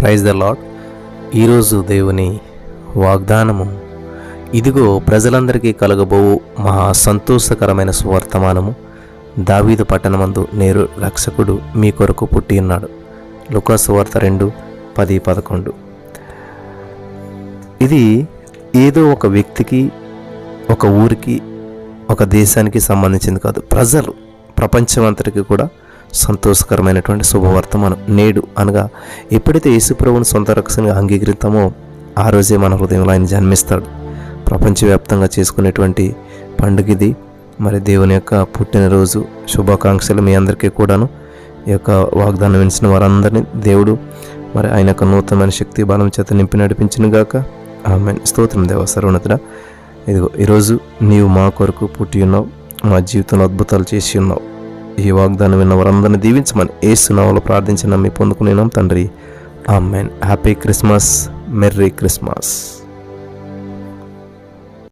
Praise the lord ఈరోజు దేవుని వాగ్దానము. ఇదిగో ప్రజలందరికీ కలగబోవు మహా సంతోషకరమైన సువర్తమానము. దావీదు పట్టణమందు నేరు రక్షకుడు మీ కొరకు పుట్టి ఉన్నాడు. లుకాసు వార్త రెండు పది పదకొండు. ఇది ఏదో ఒక వ్యక్తికి ఒక ఊరికి ఒక దేశానికి సంబంధించింది కాదు. ప్రజలు ప్రపంచమంతటికి కూడా సంతోషకరమైనటువంటి శుభవర్తమానం నేడు అనగా ఎప్పుడైతే యేసుప్రభుని సొంత రక్షణగా అంగీకరిస్తామో ఆ రోజే మన హృదయంలో ఆయన జన్మిస్తాడు. ప్రపంచవ్యాప్తంగా చేసుకునేటువంటి పండుగ ఇది. మరి దేవుని యొక్క పుట్టినరోజు శుభాకాంక్షలు మీ అందరికీ కూడాను. ఈ యొక్క వాగ్దానం వినిచిన వారందరినీ దేవుడు మరి ఆయన యొక్క నూతనమైన శక్తి బలం చేత నింపి నడిపించిన గాక. ఆమె స్తోత్రం దేవ సర్వనతుడ ఇదిగో ఈరోజు నీవు మా కొరకు పుట్టి ఉన్నావు మా జీవితంలో అద్భుతాలు చేసి ఉన్నావు. ఈ వాగ్దానం విన్న వారందరిని దీవించమని ఏసునామలో ప్రార్థించిన మీ పొందుకునేనాం తండ్రి. Amen. Happy Christmas. Merry Christmas.